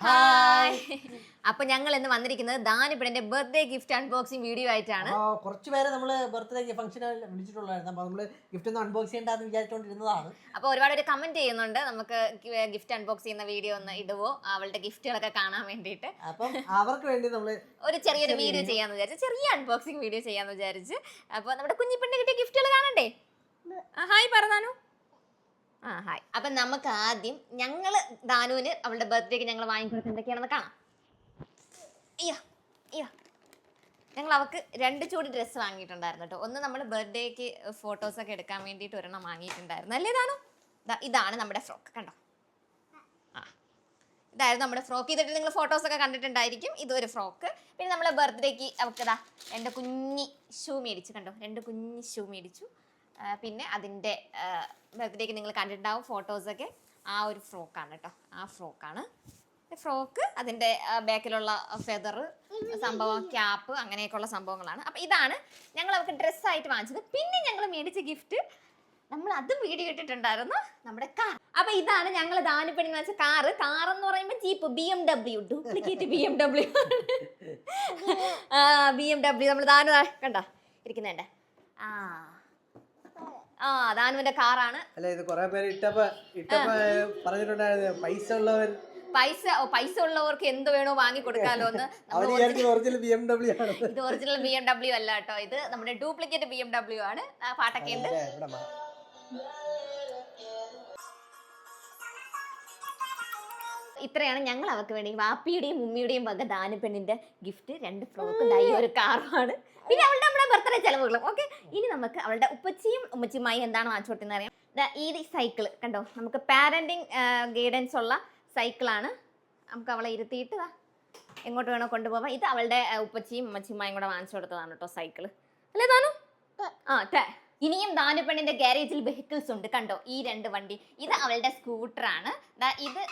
Hi അപ്പൊ ഞങ്ങൾ ഇന്ന് വന്നിരിക്കുന്നത് ദാനിപ്പിടന്റെ ബർത്ത്ഡേ ഗിഫ്റ്റ് അൺബോക്സിംഗ് വീഡിയോ ആയിട്ടാണ്. കുറച്ചുപേരെ കുറച്ച് പേരെ നമ്മൾ ബർത്ത്ഡേ ഫംഗ്ഷൻ വിളിച്ചിട്ടുള്ളായിരുന്നു. അപ്പൊ നമ്മൾ ഗിഫ്റ്റ് ഒന്ന് അൺബോക്സ് ചെയ്യണ്ടെന്ന് വിചാരിച്ചുകൊണ്ടിരുന്നതാണ് അപ്പൊ ഒരുപാട് പേര് കമന്റ് ചെയ്യുന്നുണ്ട്. നമുക്ക് ഗിഫ്റ്റ് അൺബോക്സ് ചെയ്യുന്ന വീഡിയോ ഒന്ന് ഇടുവോ? അവളുടെ ഗിഫ്റ്റുകളൊക്കെ കാണാൻ വേണ്ടിയിട്ട്. അപ്പം അവർക്ക് വേണ്ടി നമ്മൾ ഒരു ചെറിയൊരു വീഡിയോ ചെയ്യാന്ന് വിചാരിച്ചു ചെറിയ അൺബോക്സിംഗ് വീഡിയോ ചെയ്യാന്ന് വിചാരിച്ച്. അപ്പൊ നമ്മുടെ കുഞ്ഞിപ്പിണ്ണി കിട്ടിയ ഗിഫ്റ്റുകൾ കാണണ്ടേ? ഹായ് പറഞ്ഞാനു ആ ഹായ് അപ്പൊ നമുക്ക് ആദ്യം ഞങ്ങൾ ദാനുവിന് അവളുടെ ബർത്ത്ഡേക്ക് ഞങ്ങൾ വാങ്ങിക്കൊടുത്ത് എന്തൊക്കെയാണെന്ന് കാണാം. ഞങ്ങൾ അവൾക്ക് രണ്ട് ചൂട് ഡ്രസ്സ് വാങ്ങിയിട്ടുണ്ടായിരുന്നു കേട്ടോ. ഒന്ന് നമ്മൾ ബർത്ത്ഡേക്ക് ഫോട്ടോസൊക്കെ എടുക്കാൻ വേണ്ടിയിട്ട് ഒരെണ്ണം വാങ്ങിയിട്ടുണ്ടായിരുന്നു. അല്ലേ ഇതാണോ ഇതാണ് നമ്മുടെ ഫ്രോക്ക് കണ്ടോ? ആ. ഇതായിരുന്നു നമ്മുടെ ഫ്രോക്ക് ഇതിട്ട് നിങ്ങൾ ഫോട്ടോസൊക്കെ കണ്ടിട്ടുണ്ടായിരിക്കും. ഇതൊരു ഫ്രോക്ക് പിന്നെ നമ്മളെ ബർത്ത്ഡേക്ക് അവൾക്ക് എന്റെ കുഞ്ഞി ഷൂ മേടിച്ചു കണ്ടോ? രണ്ട് കുഞ്ഞി ഷൂ മേടിച്ചു. പിന്നെ അതിന്റെ ബർത്ത്ഡേക്ക് നിങ്ങൾ കണ്ടിട്ടുണ്ടാവും ഫോട്ടോസൊക്കെ. ആ ഒരു ഫ്രോക്കാണ് കേട്ടോ ആ ഫ്രോക്കാണ്. ഫ്രോക്ക് അതിന്റെ ബാക്കിലുള്ള ഫെദർ സംഭവം ക്യാപ്പ് അങ്ങനെയൊക്കെയുള്ള സംഭവങ്ങളാണ്. അപ്പം ഇതാണ് ഞങ്ങൾ അവർക്ക് ഡ്രസ്സായിട്ട് വാങ്ങിച്ചത്. പിന്നെ ഞങ്ങൾ മേടിച്ച ഗിഫ്റ്റ് നമ്മൾ അതും വീഡിയോ ഇട്ടിട്ടുണ്ടായിരുന്നു നമ്മുടെ കാർ അപ്പൊ ഇതാണ് ഞങ്ങൾ ദാനിപ്പണി വെച്ച കാറ് കാർ എന്ന് പറയുമ്പോൾ jeep B M W duplicate B M W B M W നമ്മൾ ദാനു കണ്ടോ? ഇരിക്കുന്നുണ്ട് ആ. ആ ദാനുവിന്റെ കാറാണ്. അല്ല ഇത് കുറെ പേര് ഇട്ടപ്പോ ഇട്ടപ്പോ പറഞ്ഞിട്ടുണ്ടായിരുന്നു പൈസ ഉള്ളവർ പൈസ പൈസ ഉള്ളവർക്ക് എന്ത് വേണോ വാങ്ങി കൊടുക്കാലോ എന്ന്. ഒറിജിനൽ ബി എം ഡബ്ല്യൂ ആണ്. ഇത് ഒറിജിനൽ ബി എം ഡബ്ല്യു അല്ല കേട്ടോ ഇത്. നമ്മുടെ ഡ്യൂപ്ലിക്കേറ്റ് ബി എം ഡബ്ല്യു ആണ്. ആ പാട്ടൊക്കെ ഉണ്ട്. ഇത്രയാണ് ഞങ്ങൾ അവർക്ക് വേണ്ടി വാപ്പിയുടെയും ഉമ്മിയുടെയും വക ദാനപ്പെണ്ണിന്റെ ഗിഫ്റ്റ് രണ്ട് ഫ്രോക്കും ഒരു കാറുമാണ് പിന്നെ നമ്മുടെ ബർത്ത്ഡേ ചെലവുകളും. ഓക്കെ ഇനി നമുക്ക് അവളുടെ ഉപ്പച്ചിയും ഉമ്മച്ചിയുമായി എന്താണ് വാങ്ങിച്ചു അറിയാം. ഈ സൈക്കിൾ കണ്ടോ? നമുക്ക് പാരന്റിങ് ഗൈഡൻസ് ഉള്ള സൈക്കിളാണ് നമുക്ക് അവളെ ഇരുത്തിയിട്ട് എങ്ങോട്ട് വേണോ കൊണ്ടുപോകാം ഇത് അവളുടെ ഉപ്പച്ചിയും ഉമ്മച്ചിയുമായും കൂടെ വാങ്ങിച്ചു കൊടുത്തതാണ് കേട്ടോ സൈക്കിൾ അല്ലേ താനു ആ ടേ ഇനിയും ദാനുപെണ്ണിന്റെ ഗാരേജിൽ വെഹിക്കിൾസ് ഉണ്ട് കണ്ടോ? ഈ രണ്ട് വണ്ടി. ഇത് അവളുടെ സ്കൂട്ടറാണ് ഇത്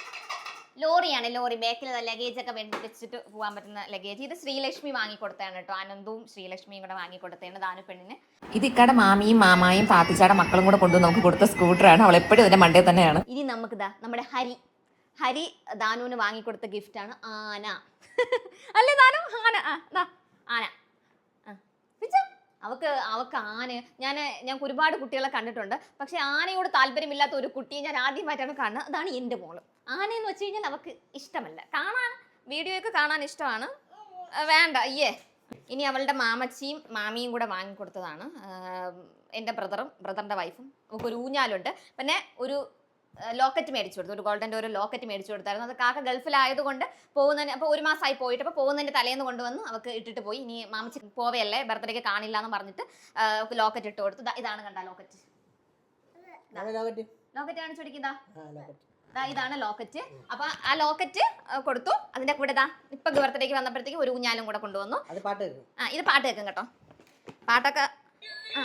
ലോറിയാണ് ലോറി. ബാക്കിൽ ലഗേജ് ഒക്കെ വെച്ച് വെച്ചിട്ട് പോകാൻ പറ്റുന്ന ലഗേജ് ഇത് ശ്രീലക്ഷ്മി വാങ്ങിക്കൊടുത്തതാണ് കേട്ടോ. ആനന്ദവും ശ്രീലക്ഷ്മിയും കൂടെ വാങ്ങിക്കൊടുത്തതാണ് ദാനുപെണ്ണിന് ഇത് ഇക്കടെ മാമിയും മാമായും പാത്തിച്ചാടെ മക്കളും കൂടെ കൊണ്ടു നമുക്ക് കൊടുത്ത സ്കൂട്ടറാണ് അവൾ എപ്പോഴും ഇതിന്റെ മണ്ടേ തന്നെയാണ്. ഇനി നമുക്ക് ഇതാ നമ്മുടെ ഹരി. ഹരി ദാനുവിന് വാങ്ങിക്കൊടുത്ത ഗിഫ്റ്റാണ് ആന. അല്ലേ ദാനു? ആന. ആ ആന. ആ. അവക്ക് അവക്ക് ആന ഞാൻ ഞാൻ ഒരുപാട് കുട്ടികളെ കണ്ടിട്ടുണ്ട്. പക്ഷെ ആനയോട് താല്പര്യമില്ലാത്ത ഒരു കുട്ടിയെ ഞാൻ ആദ്യമായിട്ടാണ് കാണുന്നത്. അതാണ് എന്റെ മോൾ. ആനയെന്ന് വെച്ച് കഴിഞ്ഞാൽ അവക്ക് ഇഷ്ടമല്ല. കാണാൻ വീഡിയോയൊക്കെ കാണാൻ ഇഷ്ടമാണ്. വേണ്ട അയ്യേ. ഇനി അവളുടെ മാമച്ചിയും മാമിയും കൂടെ വാങ്ങിക്കൊടുത്തതാണ്. എന്റെ ബ്രദറും ബ്രദറിന്റെ വൈഫും. അവൾക്ക് ഒരു ഊഞ്ഞാലുണ്ട്. പിന്നെ ഒരു ലോക്കറ്റ് മേടിച്ചു കൊടുത്തു. ഒരു ഗോൾഡന്റെ ഒരു ലോക്കറ്റ് മേടിച്ചു കൊടുത്തായിരുന്നു. അത് കാക്ക ഗൾഫിലായതുകൊണ്ട് പോകുന്നതിന് അപ്പോൾ ഒരു മാസമായി പോയിട്ട് അപ്പോൾ പോകുന്നതിന്റെ തലേന്ന് കൊണ്ടുവന്ന്. അവൾക്ക് ഇട്ടിട്ട് പോയി. ഇനി മാമിച്ച് പോവയല്ലേ? ബർത്ത്ഡേക്ക് കാണില്ല എന്ന് പറഞ്ഞിട്ട് ലോക്കറ്റ് ഇട്ട് കൊടുത്തു. ദാ ഇതാണ് കണ്ട ലോക്കറ്റ്. ലോക്കറ്റ്. ലോക്കറ്റ് കാണിച്ചു ദാ ഇതാണ് ലോക്കറ്റ്. അപ്പൊ ആ ലോക്കറ്റ് കൊടുത്തു. അതിന്റെ കൂടെ ഇതാ ഇപ്പൊ ബർത്ത്ഡേക്ക് വന്നപ്പോഴത്തേക്ക് ഒരു ഊഞ്ഞാലും കൂടെ കൊണ്ടുവന്നു. അത് പാട്ട് കേൾക്കും ആ ഇത് പാട്ട് കേൾക്കും കേട്ടോ. പാട്ടൊക്കെ ആ.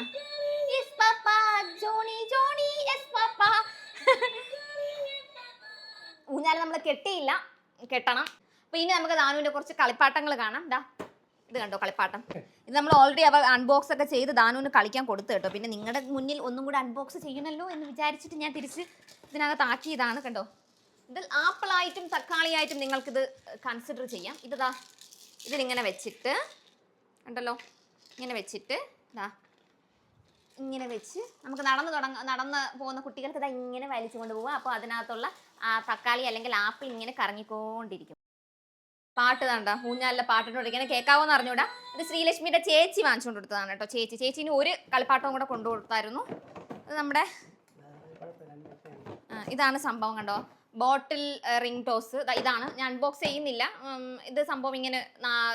ജോണി ജോണി ഊഞ്ഞാൽ നമ്മൾ കെട്ടിയില്ല. കെട്ടണം. അപ്പൊ ഇനി നമുക്ക് ദാനുവിന്റെ കുറച്ച് കളിപ്പാട്ടങ്ങൾ കാണാം. ദാ ഇത് കണ്ടോ കളിപ്പാട്ടം? ഇത് നമ്മൾ ഓൾറെഡി അവ അൺബോക്സ് ഒക്കെ ചെയ്ത് ദാനുവിന് കളിക്കാൻ കൊടുത്തു കേട്ടോ. പിന്നെ നിങ്ങളുടെ മുന്നിൽ ഒന്നും കൂടെ അൺബോക്സ് ചെയ്യണല്ലോ എന്ന് വിചാരിച്ചിട്ട് ഞാൻ തിരിച്ച് ഇതിനകത്ത് ആക്കിയതാണ് കണ്ടോ? ഇതിൽ ആപ്പിളായിട്ടും തക്കാളിയായിട്ടും നിങ്ങൾക്കിത് കൺസിഡർ ചെയ്യാം. ഇത് ദാ ഇതിലിങ്ങനെ വെച്ചിട്ട് കണ്ടല്ലോ? ഇങ്ങനെ വെച്ചിട്ട് ദാ. ഇങ്ങനെ വെച്ച് നമുക്ക് നടന്ന് തുടങ്ങ നടന്ന് പോകുന്ന കുട്ടികൾക്ക് ഇതാ ഇങ്ങനെ വലിച്ചു കൊണ്ടുപോകുക അപ്പോൾ അതിനകത്തുള്ള ആ തക്കാളി അല്ലെങ്കിൽ ആപ്പിൾ ഇങ്ങനെ കറങ്ങിക്കൊണ്ടിരിക്കും. പാട്ട് കണ്ട ഊഞ്ഞാലിലെ പാട്ടിട്ട് ഇങ്ങനെ കേൾക്കാവോന്ന് അറിഞ്ഞൂടാ. ഇത് ശ്രീലക്ഷ്മിയുടെ ചേച്ചി വാങ്ങിച്ചുകൊണ്ട് കൊടുത്തതാണ് കേട്ടോ. ചേച്ചി ചേച്ചിന് ഒരു കളിപ്പാട്ടവും കൂടെ കൊണ്ടു കൊടുത്തായിരുന്നു. ഇത് നമ്മുടെ ഇതാണ് സംഭവം കണ്ടോ? Bottle ring toss. ഇതാണ്. ഞാൻ അൺബോക്സ് ചെയ്യുന്നില്ല. ഇത് സംഭവം ഇങ്ങനെ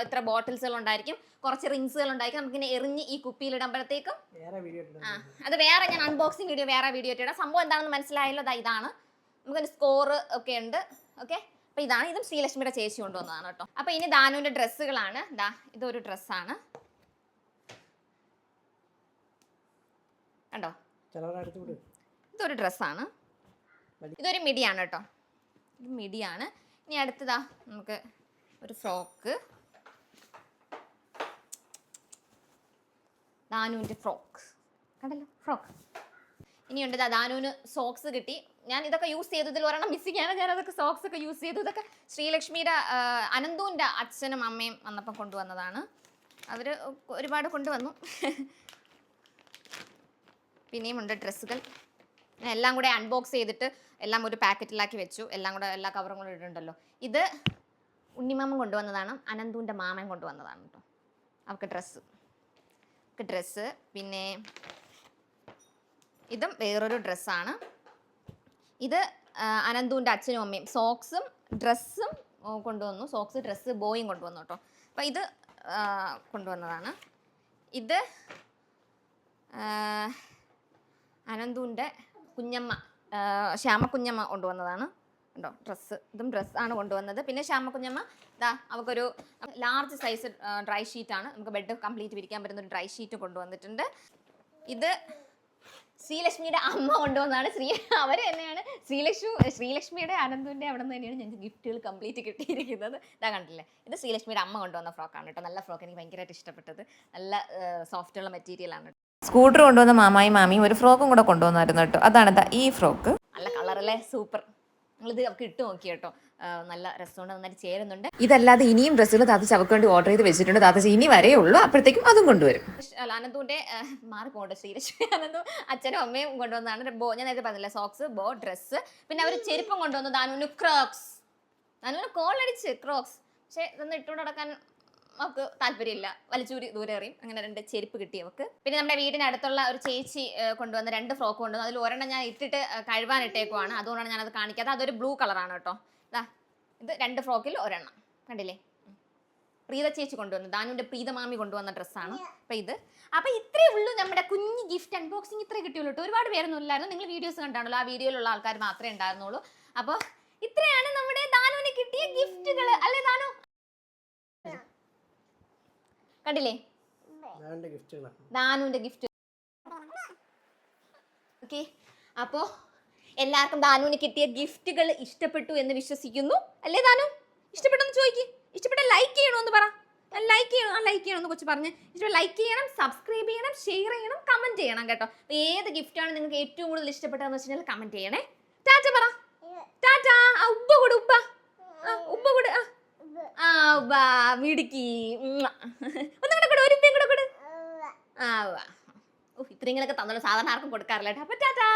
ഇത്ര ബോട്ടിൽസുകൾ ഉണ്ടായിരിക്കും. കുറച്ച് റിങ്സുകൾ ഉണ്ടായിരിക്കും. നമുക്കിങ്ങനെ എറിഞ്ഞ് ഈ കുപ്പിയിൽ ഇടുമ്പോഴത്തേക്കും ആ അത് വേറെ ഞാൻ അൺബോക്സിങ് വീഡിയോ വേറെ വീഡിയോ ഇട്ടിടാം. സംഭവം എന്താണെന്ന് മനസ്സിലായല്ലോ? ഇതാണ്. നമുക്കൊരു സ്കോർ ഒക്കെ ഉണ്ട്. ഓക്കെ അപ്പൊ ഇതാണ്. ഇതും ശ്രീലക്ഷ്മിയുടെ ചേച്ചി കൊണ്ടുവന്നതാണ് കേട്ടോ. അപ്പൊ ഇനി ദാനുവിന്റെ ഡ്രസ്സുകളാണ്. ദാ ഇതൊരു ഡ്രസ്സാണ്. കണ്ടോ? ഇതൊരു ഡ്രസ്സാണ്. ഇതൊരു മിഡിയാണ് കേട്ടോ. മിഡിയാണ് ഇനി അടുത്തതാ നമുക്ക് ഒരു ഫ്രോക്ക്. ദാനുവിന്റെ ഫ്രോക്ക്. കണ്ടല്ലോ? ഫ്രോക്ക്. ഇനിയുണ്ട് ദാനുവിന് സോക്സ് കിട്ടി. ഞാൻ ഇതൊക്കെ യൂസ് ചെയ്തു ഇതിൽ ഒരെണ്ണം മിസ്സിങ്ങാണ് ഞാൻ അതൊക്കെ സോക്സ് ഒക്കെ യൂസ് ചെയ്തു. ഇതൊക്കെ ശ്രീലക്ഷ്മിയുടെ അനന്തുവിന്റെ അച്ഛനും അമ്മയും വന്നപ്പം കൊണ്ടുവന്നതാണ്. അവർ ഒരുപാട് കൊണ്ടുവന്നു. പിന്നെയും ഉണ്ട് ഡ്രസ്സുകൾ. എല്ലാം കൂടെ അൺബോക്സ് ചെയ്തിട്ട് എല്ലാം ഒരു പാക്കറ്റിലാക്കി വെച്ചു. എല്ലാം കൂടെ എല്ലാ കവറും കൂടെ ഇട്ടിട്ടുണ്ടല്ലോ. ഇത് ഉണ്ണിമാമൻ കൊണ്ടുവന്നതാണ്. അനന്തുവിന്റെ മാമൻ കൊണ്ടുവന്നതാണ് കേട്ടോ അവർക്ക് ഡ്രസ്സ് അവർക്ക് ഡ്രസ്സ് പിന്നെ ഇതും വേറൊരു ഡ്രസ്സാണ് ഇത് അനന്തുവിന്റെ അച്ഛനും അമ്മയും സോക്സും ഡ്രസ്സും കൊണ്ടുവന്നു. സോക്സ് ഡ്രസ്സ് ബോയും കൊണ്ടുവന്നു കേട്ടോ അപ്പോൾ ഇത് കൊണ്ടുവന്നതാണ്. ഇത് അനന്തുവിന്റെ കുഞ്ഞമ്മ ശ്യാമ കുഞ്ഞമ്മ കൊണ്ടുവന്നതാണ്. ഉണ്ടോ ഡ്രസ്സ് ഇതും ഡ്രസ്സാണ് കൊണ്ടുവന്നത്. പിന്നെ ശ്യാമ കുഞ്ഞമ്മ ഇതാ അവക്കൊരു ലാർജ് സൈസ് ഡ്രൈ ഷീറ്റാണ് നമുക്ക് ബെഡ് കംപ്ലീറ്റ് വിരിക്കാൻ പറ്റുന്ന ഒരു ഡ്രൈ ഷീറ്റ് കൊണ്ടുവന്നിട്ടുണ്ട്. ഇത് ശ്രീലക്ഷ്മിയുടെ അമ്മ കൊണ്ടുവന്നാണ് ശ്രീ അവർ തന്നെയാണ്. ശ്രീലക്ഷ്മി ശ്രീലക്ഷ്മിയുടെ അനന്തുവിന്റെ അവിടെ നിന്ന് തന്നെയാണ് ഞങ്ങൾക്ക് ഗിഫ്റ്റുകൾ കംപ്ലീറ്റ് കിട്ടിയിരിക്കുന്നത്. ഇതാ കണ്ടില്ലേ ഇത് ശ്രീലക്ഷ്മിയുടെ അമ്മ കൊണ്ടുവന്ന ഫ്രോക്കാണ് കേട്ടോ. നല്ല ഫ്രോക്ക് എനിക്ക് ഭയങ്കരമായിട്ട് ഇഷ്ടപ്പെട്ടത്. നല്ല സോഫ്റ്റ് ഉള്ള മെറ്റീരിയലാണ് സ്കൂട്ടർ കൊണ്ടുവന്ന മാമായും മാമിയും ഒരു ഫ്രോക്കും കൂടെ കൊണ്ടുവന്നായിരുന്നു കേട്ടോ. അതാണ് ഈ ഫ്രോക്ക്. നല്ല കളറല്ലേ സൂപ്പർ. നിങ്ങളിത് അവർക്ക് ഇട്ട് നോക്കി കേട്ടോ. നല്ല രസമുണ്ട് നന്നായിട്ട് ചേരുന്നുണ്ട്. ഇതല്ലാതെ ഇനിയും ഡ്രസ്സുകൾ താത്തച്ച് അവർക്ക് വേണ്ടി ഓർഡർ ചെയ്ത് വെച്ചിട്ടുണ്ട്. താത്തച്ച് ഇനി വരേ ഉള്ളൂ അപ്പോഴത്തേക്കും അതും കൊണ്ടുവരും. അനന്തുവിന്റെ മാർക്ക് മാറിപ്പോണ്ട് ശ്രീലക്ഷ്മി അനന്തു അച്ഛനും അമ്മയും കൊണ്ടുവന്നതാണ് ബോ ഞാൻ നേരത്തെ പറഞ്ഞില്ല സോക്സ് ബോ ഡ്രസ്സ് പിന്നെ അവർ ചെരുപ്പം കൊണ്ടുവന്നു ദാനുവിന് ക്രോക്സ് ദാനുവിന് കോളടിച്ച് ക്രോക്സ് പക്ഷെ ഇതൊന്നും ഇട്ടുകൊണ്ട് നടക്കാൻ നമുക്ക് താല്പര്യമില്ല. വലിച്ചൂരി ദൂരെ എറിയും. അങ്ങനെ രണ്ട് ചെരുപ്പ് കിട്ടി അവക്ക്. പിന്നെ നമ്മുടെ വീടിന് അടുത്തുള്ള ഒരു ചേച്ചി കൊണ്ടുവന്ന രണ്ട് ഫ്രോക്ക് കൊണ്ടുവന്നു. അതിൽ ഒരെണ്ണം ഞാൻ ഇട്ടിട്ട് കഴുവാൻ ഇട്ടേക്കുവാണ്. അതുകൊണ്ടാണ് ഞാനത് കാണിക്കാത്തത്. അതൊരു ബ്ലൂ കളറാണ് കേട്ടോ. ഇതാ ഇത് രണ്ട് ഫ്രോക്കിൽ ഒരെണ്ണം. കണ്ടില്ലേ? പ്രീത ചേച്ചി കൊണ്ടുവന്നു. ദാനുവിന്റെ പ്രീതമാമി കൊണ്ടുവന്ന ഡ്രസ്സാണ്. അപ്പൊ ഇത്. അപ്പൊ ഇത്രേ ഉള്ളൂ നമ്മുടെ കുഞ്ഞ് ഗിഫ്റ്റ് അൺബോക്സിംഗ്. ഇത്രേ കിട്ടിയുള്ളൂ കേട്ടോ. ഒരുപാട് പേരൊന്നും ഇല്ലായിരുന്നു. നിങ്ങൾ വീഡിയോസ് കണ്ടാണല്ലോ. ആ വീഡിയോയിലുള്ള ആൾക്കാർ മാത്രമേ ഉണ്ടായിരുന്നുള്ളൂ. അപ്പോൾ ഇത്രയാണ് നമ്മുടെ ദാനുവിന് കിട്ടിയ ഗിഫ്റ്റുകൾ അല്ലേ ദാനു? കണ്ടില്ലേ? ദാനുവിന്റെ ഗിഫ്റ്റ്. ഓക്കെ. അപ്പോ എല്ലാവർക്കും ദാനുവിന് കിട്ടിയ ഗിഫ്റ്റുകൾ ഇഷ്ടപ്പെട്ടു എന്ന് വിശ്വസിക്കുന്നു. അല്ലേ ദാനു? ഇഷ്ടപ്പെട്ടെന്ന് ചോദിക്ക്. ഇഷ്ടപ്പെട്ട ലൈക്ക് ചെയ്യണമെന്ന് പറ. ലൈക്ക് ചെയ്യണം ആ ലൈക്ക് ചെയ്യണമെന്ന് കൊച്ചു പറഞ്ഞ്. ഇഷ്ടപ്പെട്ട ലൈക്ക് ചെയ്യണം സബ്സ്ക്രൈബ് ചെയ്യണം ഷെയർ ചെയ്യണം കമന്റ് ചെയ്യണം കേട്ടോ. ഏത് ഗിഫ്റ്റാണ് നിങ്ങൾക്ക് ഏറ്റവും കൂടുതൽ ഇഷ്ടപ്പെട്ടതെന്ന് വെച്ചാൽ കമന്റ് ചെയ്യണേ. ടാറ്റ പറ. ടാറ്റ. ആ ഉപ്പ കൊടു ഉപ്പ. ആ ഉപ്പ കൊടു ആ. ആ വാ മിടുക്കി. ഉമ്മ. ഒന്നും കൂടെ കൊടു ഒരു ഉപ്പയും കൂടെ. കൊടു ആ വാ ഓ ഇത്രയും ഇങ്ങനെയൊക്കെ സാധാരണ ആർക്കും കൊടുക്കാറില്ല കേട്ടോ. അപ്പൊ ടാറ്റാ.